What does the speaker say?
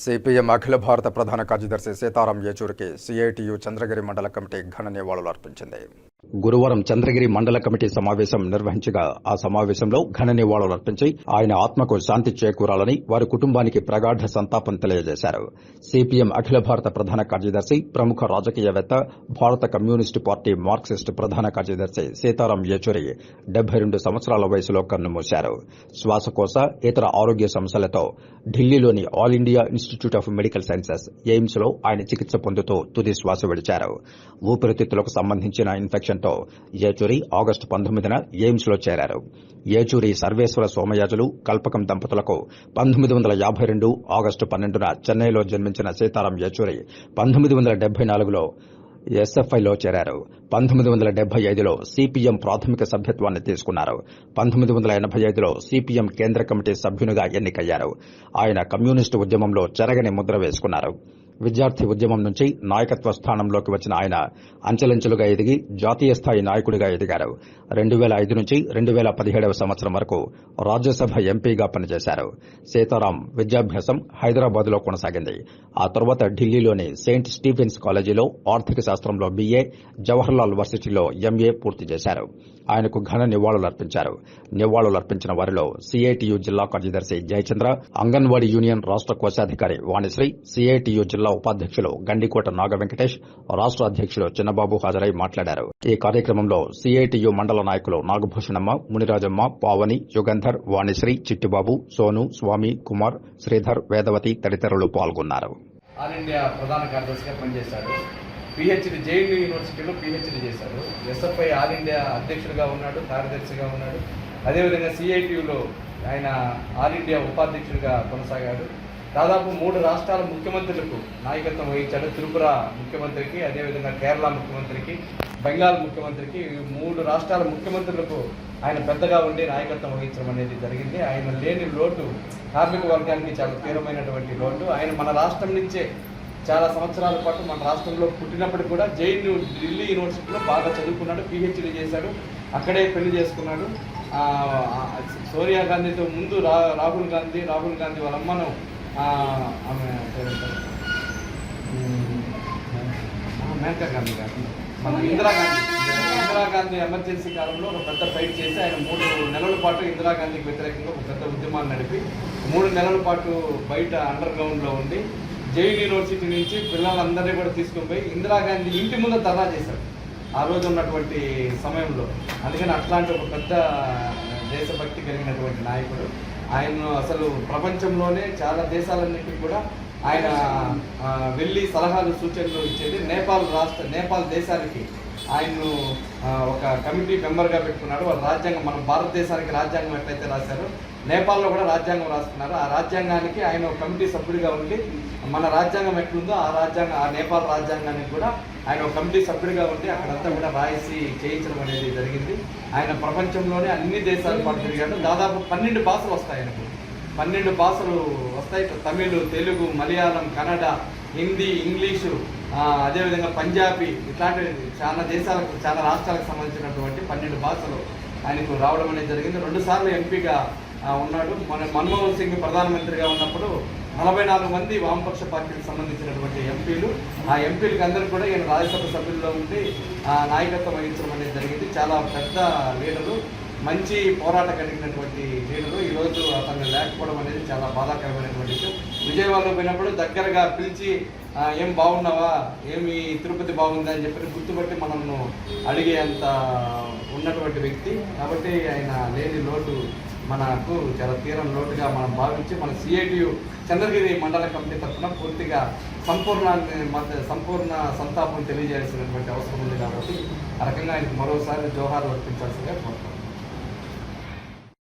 CPM అఖిల భారత ప్రధాన కార్యదర్శి సీతారాం యేచూరికి సిఐటియు చంద్రగిరి మండల కమిటీ ఘన నివాళులు అర్పించింది. గురువారం చంద్రగిరి మండల కమిటీ సమావేశం నిర్వహించగా ఆ సమావేశంలో ఘన నివాళులు అర్పించి ఆయన ఆత్మకు శాంతి చేకూరాలని వారి కుటుంబానికి ప్రగాఢ సంతాపం తెలియజేశారు. సిపిఎం అఖిల భారత ప్రధాన కార్యదర్శి ప్రముఖ రాజకీయవేత్త భారత కమ్యూనిస్టు పార్టీ మార్క్సిస్ట్ ప్రధాన కార్యదర్శి సీతారాం యేచూరి డెబ్బై రెండు సంవత్సరాల వయసులో కన్నుమూశారు శ్వాసకోశ ఇతర ఆరోగ్య సమస్యలతో ఢిల్లీలోని all India institute of medical sciences ఎయిమ్స్లో ఆయన చికిత్స పొందుతూ తుది శ్వాస విడిచారు. ఊపిరితిత్తులకు సంబంధించిన ఇన్ఫెక్షన్ ఇన్ఫెక్షన్తో ఏచూరి ఆగస్టు పంతొమ్మిదిన ఎయిమ్స్లో చేరారు. ఏచూరి సర్వేశ్వర సోమయాజులు కల్పకం దంపతులకు పంతొమ్మిది వందల యాభై రెండు ఆగస్టు పన్నెండున చెన్నైలో జన్మించిన సీతారాం ఏచూరి పంతొమ్మిది వందల డెబ్బై నాలుగులో ఎస్ఎఫ్ఐలో చేరారు. పంతొమ్మిది వందల డెబ్బై ఐదులో సిపిఎం ప్రాథమిక సభ్యత్వాన్ని తీసుకున్నారు. పంతొమ్మిది వందల ఎనభై ఐదులో సిపిఎం కేంద్ర కమిటీ సభ్యునిగా ఎన్నికయ్యారు. ఆయన కమ్యూనిస్టు ఉద్యమంలో చెరగని ముద్ర వేసుకున్నారు. విద్యార్థి ఉద్యమం నుంచి నాయకత్వ స్థానంలోకి వచ్చిన ఆయన అంచెలంచెలుగా ఎదిగి జాతీయ స్థాయి నాయకుడిగా ఎదిగారు. రెండు వేల ఐదు నుంచి రెండు వేల పదిహేడవ సంవత్సరం వరకు రాజ్యసభ ఎంపీగా పనిచేశారు. సీతారాం విద్యాభ్యాసం హైదరాబాద్లో కొనసాగింది. ఆ తర్వాత ఢిల్లీలోని సెయింట్ స్టీఫెన్స్ కాలేజీలో ఆర్థిక శాస్త్రంలో బీఏ జవహర్లాల్ వర్సిటీలో ఎంఏ పూర్తి చేశారు. ఆయనకు ఘన నివాళులర్పించారు నివాళులర్పించిన వారిలో సిఐటియు జిల్లా కార్యదర్శి జయచంద్ర అంగన్వాడీ యూనియన్ రాష్ట కోశాధికారి వాణిశ్రీ సిఐటియు జిల్లా ఉపాధ్యక్షులు గండికోట నాగ వెంకటేష్ రాష్ట అధ్యక్షులు చిన్నబాబు హాజరై మాట్లాడారు. ఈ కార్యక్రమంలో సిఐటియు మండల నాయకులు నాగభూషణమ్మ మునిరాజమ్మ పావని యుగంధర్ వాణిశ్రీ చిట్టిబాబు సోను స్వామి కుమార్ శ్రీధర్ వేదవతి తదితరులు పాల్గొన్నారు. ఆల్ ఇండియా ప్రధాన కార్యదర్శిగా పిహెచ్డి జేఎన్యూ యూనివర్సిటీలో పిహెచ్డి చేశాడు ఎస్ఎఫ్ఐ ఆల్ ఇండియా అధ్యక్షుడిగా ఉన్నాడు కార్యదర్శిగా ఉన్నాడు. అదేవిధంగా సిఐటియులో ఆయన ఆల్ ఇండియా ఉపాధ్యక్షుడిగా కొనసాగాడు. దాదాపు మూడు రాష్ట్రాల ముఖ్యమంత్రులకు నాయకత్వం వహించాడు. త్రిపుర ముఖ్యమంత్రికి అదేవిధంగా కేరళ ముఖ్యమంత్రికి బెంగాల్ ముఖ్యమంత్రికి మూడు రాష్ట్రాల ముఖ్యమంత్రులకు ఆయన పెద్దగా ఉండి నాయకత్వం వహించడం అనేది జరిగింది. ఆయన లేని లోటు కార్మిక వర్గానికి చాలా తీవ్రమైనటువంటి లోటు. ఆయన మన రాష్ట్రం నుంచే చాలా సంవత్సరాల పాటు మన రాష్ట్రంలో పుట్టినప్పటికి కూడా జైన్యూ ఢిల్లీ యూనివర్సిటీలో బాగా చదువుకున్నాడు పిహెచ్డీ చేశాడు. అక్కడే పెళ్ళి చేసుకున్నాడు. సోనియా గాంధీతో ముందు రా రాహుల్ గాంధీ రాహుల్ గాంధీ వాళ్ళ అమ్మను ఆమె మేనకా గాంధీ గారు. మన ఇందిరాగాంధీ ఇందిరాగాంధీ ఎమర్జెన్సీ కాలంలో ఒక పెద్ద ఫైట్ చేసి ఆయన మూడు నెలల పాటు ఇందిరాగాంధీకి వ్యతిరేకంగా ఒక పెద్ద ఉద్యమాన్ని నడిపి మూడు నెలల పాటు బయట అండర్ గ్రౌండ్లో ఉండి జైన్ యూనివర్సిటీ నుంచి పిల్లలందరినీ కూడా తీసుకుని పోయి ఇందిరాగాంధీ ఇంటి ముందు ధర్నా చేశారు ఆ రోజు ఉన్నటువంటి సమయంలో. అందుకని అట్లాంటి ఒక పెద్ద దేశభక్తి కలిగినటువంటి నాయకుడు. ఆయన అసలు ప్రపంచంలోనే చాలా దేశాలన్నింటికి కూడా ఆయన వెళ్ళి సలహాలు సూచనలు ఇచ్చేది నేపాల్ రాష్ట్ర నేపాల్ దేశానికి. ఆయన్ను ఒక కమిటీ మెంబర్గా పెట్టుకున్నాడు వాళ్ళ రాజ్యాంగం మన భారతదేశానికి రాజ్యాంగం ఎట్లయితే రాశారు నేపాల్లో కూడా రాజ్యాంగం రాసుకున్నారు. ఆ రాజ్యాంగానికి ఆయన ఒక కమిటీ సభ్యుడిగా ఉండి మన రాజ్యాంగం ఎట్లుందో ఆ రాజ్యాంగం ఆ నేపాల్ రాజ్యాంగానికి కూడా ఆయన ఒక కమిటీ సభ్యుడిగా ఉండి అక్కడంతా కూడా రాయిసి చేయించడం అనేది జరిగింది. ఆయన ప్రపంచంలోనే అన్ని దేశాల పాటు తిరిగాడు. దాదాపు పన్నెండు భాషలు వస్తాయి ఆయనకు. పన్నెండు భాషలు వస్తాయి. తమిళ్ తెలుగు మలయాళం కన్నడ హిందీ ఇంగ్లీషు అదేవిధంగా పంజాబీ ఇట్లాంటి చాలా దేశాలకు చాలా రాష్ట్రాలకు సంబంధించినటువంటి పన్నెండు భాషలు ఆయనకు రావడం అనేది జరిగింది. రెండుసార్లు ఎంపీగా ఉన్నాడు. మన మన్మోహన్ సింగ్ ప్రధానమంత్రిగా ఉన్నప్పుడు నలభై నాలుగు మంది వామపక్ష పార్టీకి సంబంధించినటువంటి ఎంపీలు. ఆ ఎంపీలకు అందరూ కూడా ఈయన రాజ్యసభ సభ్యుల్లో ఉండి ఆ, నాయకత్వం వహించడం అనేది జరిగింది. చాలా పెద్ద లీడరు. మంచి పోరాటం కలిగినటువంటి లీడరు. ఈరోజు అతను లేకపోవడం అనేది చాలా బాధాకరమైనటువంటి విషయం. విజయవాడలో పోయినప్పుడు దగ్గరగా పిలిచి ఏం బాగున్నావా? ఏమి తిరుపతి బాగుందా? అని చెప్పి గుర్తుపట్టి మనల్ని అడిగే అంత ఉన్నటువంటి వ్యక్తి. కాబట్టి ఆయన లేని లోటు మనకు చాలా తీరం లోటుగా మనం భావించి మన సిఐటియు చంద్రగిరి మండల కమిటీ తరఫున పూర్తిగా సంపూర్ణ సంపూర్ణ సంతాపం తెలియజేయాల్సినటువంటి అవసరం ఉంది కాబట్టి ఆ రకంగా ఆయనకు మరోసారి జోహార్ వర్తించాల్సిందిగా కోరుతున్నాను.